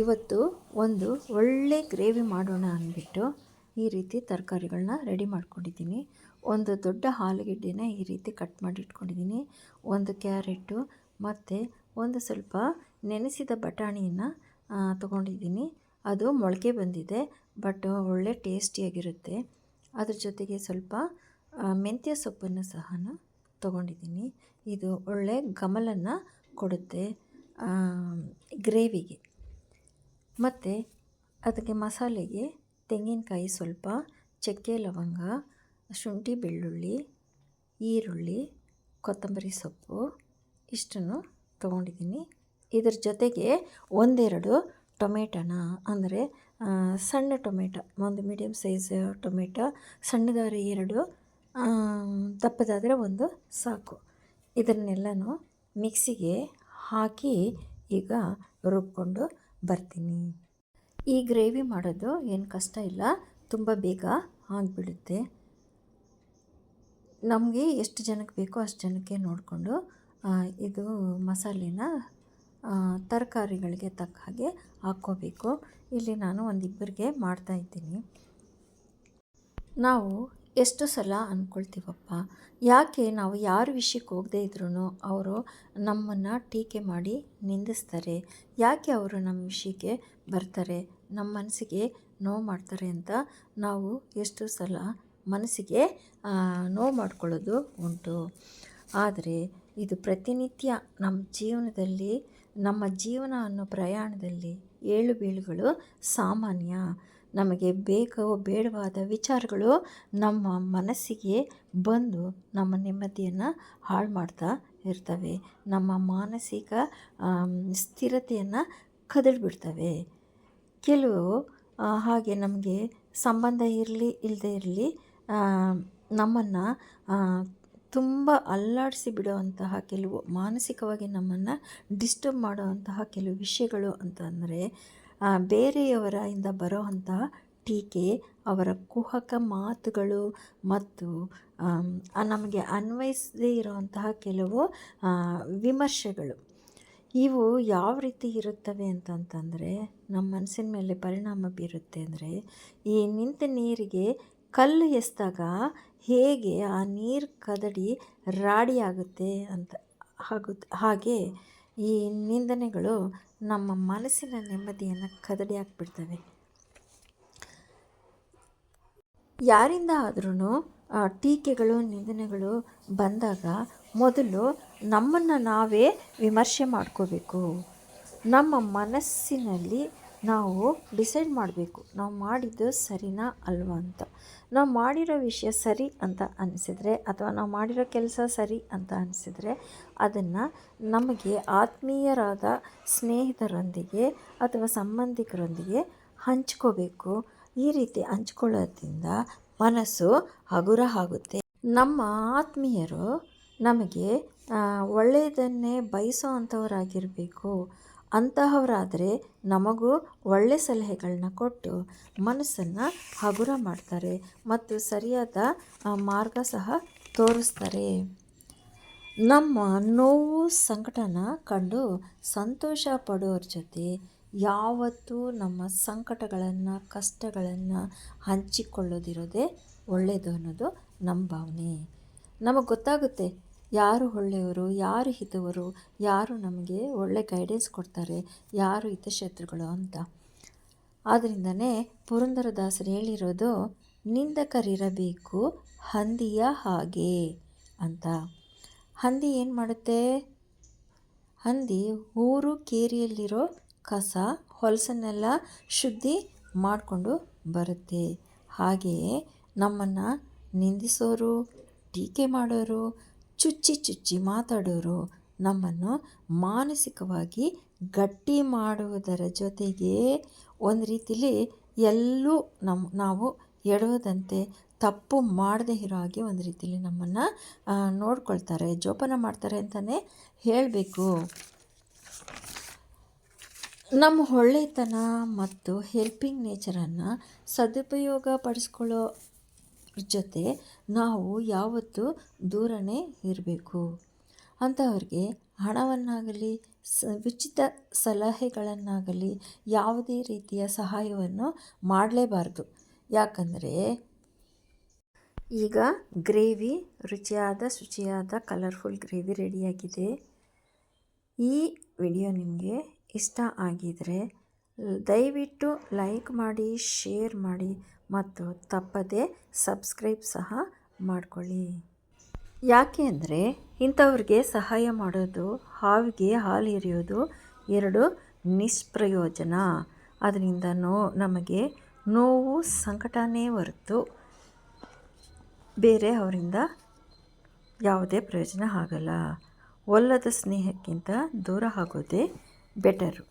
ಇವತ್ತು ಒಂದು ಒಳ್ಳೆ ಗ್ರೇವಿ ಮಾಡೋಣ ಅಂದ್ಬಿಟ್ಟು ಈ ರೀತಿ ತರಕಾರಿಗಳನ್ನ ರೆಡಿ ಮಾಡ್ಕೊಂಡಿದ್ದೀನಿ. ಒಂದು ದೊಡ್ಡ ಆಲೂಗೆಡ್ಡೆನ ಈ ರೀತಿ ಕಟ್ ಮಾಡಿ ಇಟ್ಕೊಂಡಿದ್ದೀನಿ ಒಂದು ಕ್ಯಾರೆಟು ಮತ್ತು ಒಂದು ಸ್ವಲ್ಪ ನೆನೆಸಿದ ಬಟಾಣಿಯನ್ನು ತೊಗೊಂಡಿದ್ದೀನಿ. ಅದು ಮೊಳಕೆ ಬಂದಿದೆ, ಬಟ್ ಒಳ್ಳೆ ಟೇಸ್ಟಿಯಾಗಿರುತ್ತೆ. ಅದ್ರ ಜೊತೆಗೆ ಸ್ವಲ್ಪ ಮೆಂತ್ಯ ಸೊಪ್ಪನ್ನು ಸಹ ತಗೊಂಡಿದ್ದೀನಿ. ಇದು ಒಳ್ಳೆ ಗಮಲನ್ನು ಕೊಡುತ್ತೆ ಗ್ರೇವಿಗೆ. ಮತ್ತು ಅದಕ್ಕೆ ಮಸಾಲೆಗೆ ತೆಂಗಿನಕಾಯಿ ಸ್ವಲ್ಪ, ಚಕ್ಕೆ ಲವಂಗ, ಶುಂಠಿ ಬೆಳ್ಳುಳ್ಳಿ, ಈರುಳ್ಳಿ, ಕೊತ್ತಂಬರಿ ಸೊಪ್ಪು, ಇಷ್ಟನ್ನು ತೊಗೊಂಡಿದ್ದೀನಿ. ಇದ್ರ ಜೊತೆಗೆ ಒಂದೆರಡು ಟೊಮೆಟೊನ, ಅಂದರೆ ಸಣ್ಣ ಟೊಮೆಟೊ, ಒಂದು ಮೀಡಿಯಮ್ ಸೈಜ್ ಟೊಮೆಟೊ, ಸಣ್ಣದಾದ್ರೆ ಎರಡು ದಪ್ಪದಾದರೆ ಒಂದು ಸಾಕು. ಇದನ್ನೆಲ್ಲನೂ ಮಿಕ್ಸಿಗೆ ಹಾಕಿ ಈಗ ರುಬ್ಕೊಂಡು ಬರ್ತೀನಿ. ಈ ಗ್ರೇವಿ ಮಾಡೋದು ಏನು ಕಷ್ಟ ಇಲ್ಲ, ತುಂಬ ಬೇಗ ಆಗಿಬಿಡುತ್ತೆ. ನಮಗೆ ಎಷ್ಟು ಜನಕ್ಕೆ ಬೇಕೋ ಅಷ್ಟು ಜನಕ್ಕೆ ನೋಡಿಕೊಂಡು ಇದು ಮಸಾಲೆನ ತರಕಾರಿಗಳಿಗೆ ತಕ್ಕ ಹಾಗೆ ಹಾಕ್ಕೋಬೇಕು. ಇಲ್ಲಿ ನಾನು ಒಂದಿಬ್ಬರಿಗೆ ಮಾಡ್ತಾಯಿದ್ದೀನಿ ನಾವು ಎಷ್ಟು ಸಲ ಅಂದ್ಕೊಳ್ತೀವಪ್ಪ ಯಾಕೆ ನಾವು ಯಾರ ವಿಷಯಕ್ಕೆ ಹೋಗದೇ ಇದ್ರೂ ಅವರು ನಮ್ಮನ್ನು ಟೀಕೆ ಮಾಡಿ ನಿಂದಿಸ್ತಾರೆ. ಯಾಕೆ ಅವರು ನಮ್ಮ ವಿಷಯಕ್ಕೆ ಬರ್ತಾರೆ? ನಮ್ಮ ಮನಸ್ಸಿಗೆ ನೋವು ಮಾಡ್ತಾರೆ ಅಂತ ನಾವು ಎಷ್ಟು ಸಲ ಮನಸ್ಸಿಗೆ ನೋವು ಮಾಡ್ಕೊಳ್ಳೋದು ಉಂಟು. ಆದರೆ ಇದು ಪ್ರತಿನಿತ್ಯ ನಮ್ಮ ಜೀವನದಲ್ಲಿ, ನಮ್ಮ ಜೀವನ ಅನ್ನೋ ಪ್ರಯಾಣದಲ್ಲಿ ಏಳು ಬೀಳುಗಳು ಸಾಮಾನ್ಯ. ನಮಗೆ ಬೇಕೋ ಬೇಡವಾದ ವಿಚಾರಗಳು ನಮ್ಮ ಮನಸ್ಸಿಗೆ ಬಂದು ನಮ್ಮ ನೆಮ್ಮದಿಯನ್ನು ಹಾಳು ಮಾಡ್ತಾ ಇರ್ತವೆ. ನಮ್ಮ ಮಾನಸಿಕ ಸ್ಥಿರತೆಯನ್ನು ಕದಡ್ಬಿಡ್ತವೆ. ಕೆಲವು ಹಾಗೆ ನಮಗೆ ಸಂಬಂಧ ಇರಲಿ ಇಲ್ಲದೆ ಇರಲಿ ನಮ್ಮನ್ನು ತುಂಬ ಅಲ್ಲಾಡಿಸಿ ಬಿಡುವಂತಹ ಕೆಲವು ಮಾನಸಿಕವಾಗಿ ನಮ್ಮನ್ನು ಡಿಸ್ಟರ್ಬ್ ಮಾಡುವಂತಹ ಕೆಲವು ವಿಷಯಗಳು ಅಂತಂದರೆ ಬೇರೆಯವರ ಇಂದ ಬರೋವಂತಹ ಟೀಕೆ, ಅವರ ಕುಹಕ ಮಾತುಗಳು ಮತ್ತು ನಮಗೆ ಅನ್ವಯಿಸದೇ ಇರುವಂತಹ ಕೆಲವು ವಿಮರ್ಶೆಗಳು. ಇವು ಯಾವ ರೀತಿ ಇರುತ್ತವೆ ಅಂತಂತಂದರೆ, ನಮ್ಮ ಮನಸ್ಸಿನ ಮೇಲೆ ಪರಿಣಾಮ ಬೀರುತ್ತೆ ಅಂದರೆ, ಈ ನಿಂತ ನೀರಿಗೆ ಕಲ್ಲು ಎಸ್ದಾಗ ಹೇಗೆ ಆ ನೀರು ಕದಡಿ ರಾಡಿಯಾಗುತ್ತೆ ಅಂತ ಆಗುತ್ತೆ ಹಾಗೆ ಈ ನಿಂದನೆಗಳು ನಮ್ಮ ಮನಸ್ಸಿನ ನೆಮ್ಮದಿಯನ್ನು ಕದಡಿ ಹಾಕ್ಬಿಡ್ತವೆ. ಯಾರಿಂದ ಆದ್ರೂ ಟೀಕೆಗಳು, ನಿಂದನೆಗಳು ಬಂದಾಗ ಮೊದಲು ನಮ್ಮನ್ನು ನಾವೇ ವಿಮರ್ಶೆ ಮಾಡ್ಕೋಬೇಕು. ನಮ್ಮ ಮನಸ್ಸಿನಲ್ಲಿ ನಾವು ಡಿಸೈಡ್ ಮಾಡಬೇಕು, ನಾವು ಮಾಡಿದ್ದು ಸರಿನಾ ಅಲ್ವಾ ಅಂತ. ನಾವು ಮಾಡಿರೋ ವಿಷಯ ಸರಿ ಅಂತ ಅನಿಸಿದರೆ ಅಥವಾ ನಾವು ಮಾಡಿರೋ ಕೆಲಸ ಸರಿ ಅಂತ ಅನಿಸಿದರೆ ಅದನ್ನು ನಮಗೆ ಆತ್ಮೀಯರಾದ ಸ್ನೇಹಿತರೊಂದಿಗೆ ಅಥವಾ ಸಂಬಂಧಿಕರೊಂದಿಗೆ ಹಂಚ್ಕೋಬೇಕು. ಈ ರೀತಿ ಹಂಚ್ಕೊಳ್ಳೋದ್ರಿಂದ ಮನಸ್ಸು ಹಗುರ ಆಗುತ್ತೆ. ನಮ್ಮ ಆತ್ಮೀಯರು ನಮಗೆ ಒಳ್ಳೆಯದನ್ನೇ ಬಯಸೋ ಅಂಥವರಾಗಿರಬೇಕು. ಅಂತಹವರಾದರೆ ನಮಗೂ ಒಳ್ಳೆ ಸಲಹೆಗಳನ್ನ ಕೊಟ್ಟು ಮನಸ್ಸನ್ನು ಹಗುರ ಮಾಡ್ತಾರೆ ಮತ್ತು ಸರಿಯಾದ ಮಾರ್ಗ ಸಹ ತೋರಿಸ್ತಾರೆ. ನಮ್ಮ ನೋವು ಸಂಕಟನ ಕಂಡು ಸಂತೋಷ ಪಡೋರ ಜೊತೆ ಯಾವತ್ತೂ ನಮ್ಮ ಸಂಕಟಗಳನ್ನು, ಕಷ್ಟಗಳನ್ನು ಹಂಚಿಕೊಳ್ಳೋದಿರೋದೇ ಒಳ್ಳೆಯದು ಅನ್ನೋದು ನಮ್ಮ ಭಾವನೆ. ನಮಗೆ ಗೊತ್ತಾಗುತ್ತೆ ಯಾರು ಒಳ್ಳೆಯವರು, ಯಾರು ಹಿತವರು, ಯಾರು ನಮಗೆ ಒಳ್ಳೆ ಗೈಡೆನ್ಸ್ ಕೊಡ್ತಾರೆ, ಯಾರು ಹಿತಶತ್ರುಗಳು ಅಂತ. ಆದ್ದರಿಂದನೇ ಪುರಂದರದಾಸರು ಹೇಳಿರೋದು, ನಿಂದಕರಿರಬೇಕು, ಹಂದಿಯ ಹಾಗೆ ಅಂತ. ಹಂದಿ ಏನು ಮಾಡುತ್ತೆ? ಹಂದಿ ಊರು ಕೇರಿಯಲ್ಲಿರೋ ಕಸ, ಹೊಲಸನ್ನೆಲ್ಲ ಶುದ್ಧಿ ಮಾಡಿಕೊಂಡು ಬರುತ್ತೆ. ಹಾಗೆಯೇ ನಮ್ಮನ್ನು ನಿಂದಿಸೋರು, ಟೀಕೆ ಮಾಡೋರು ಚುಚ್ಚಿ ಚುಚ್ಚಿ ಮಾತಾಡೋರು ನಮ್ಮನ್ನು ಮಾನಸಿಕವಾಗಿ ಗಟ್ಟಿ ಮಾಡುವುದರ ಜೊತೆಗೆ ಒಂದು ರೀತಿಲಿ ಎಲ್ಲೂ ನಮ್ಮ ನಾವು ಎಡವದಂತೆ ತಪ್ಪು ಮಾಡದೇ ಇರೋ ಹಾಗೆ ಒಂದು ರೀತಿಲಿ ನಮ್ಮನ್ನು ನೋಡ್ಕೊಳ್ತಾರೆ, ಜೋಪಾನ ಮಾಡ್ತಾರೆ ಅಂತಲೇ ಹೇಳಬೇಕು. ನಮ್ಮ ಒಳ್ಳೆತನ ಮತ್ತು ಹೆಲ್ಪಿಂಗ್ ನೇಚರನ್ನು ಸದುಪಯೋಗ ಪಡಿಸ್ಕೊಳ್ಳೋ ಜೊತೆ ನಾವು ಯಾವತ್ತೂ ದೂರನೇ ಇರಬೇಕು. ಅಂಥವ್ರಿಗೆ ಹಣವನ್ನಾಗಲಿ, ಸ, ಉಚಿತ ಸಲಹೆಗಳನ್ನಾಗಲಿ ಯಾವುದೇ ರೀತಿಯ ಸಹಾಯವನ್ನು ಮಾಡಲೇಬಾರ್ದು. ಯಾಕಂದರೆ ಈಗ ಗ್ರೇವಿ ರುಚಿಯಾದ, ಶುಚಿಯಾದ, ಕಲರ್ಫುಲ್ ಗ್ರೇವಿ ರೆಡಿಯಾಗಿದೆ. ಈ ವಿಡಿಯೋ ನಿಮಗೆ ಇಷ್ಟ ಆಗಿದರೆ ದಯವಿಟ್ಟು ಲೈಕ್ ಮಾಡಿ, ಶೇರ್ ಮಾಡಿ ಮತ್ತು ತಪ್ಪದೇ ಸಬ್ಸ್ಕ್ರೈಬ್ ಸಹ ಮಾಡಿಕೊಳ್ಳಿ. ಯಾಕೆ ಅಂದರೆ ಇಂಥವ್ರಿಗೆ ಸಹಾಯ ಮಾಡೋದು, ಹಾವಿಗೆ ಹಾಲು ಎರೆಯೋದು ಎರಡು ನಿಷ್ಪ್ರಯೋಜನ. ಅದರಿಂದ ನೋ, ನಮಗೆ ನೋವು, ಸಂಕಟನೇ ಹೊರತು ಬೇರೆ ಅವರಿಂದ ಯಾವುದೇ ಪ್ರಯೋಜನ ಆಗಲ್ಲ. ಒಲ್ಲದ ಸ್ನೇಹಕ್ಕಿಂತ ದೂರ ಆಗೋದೇ ಬೆಟರು.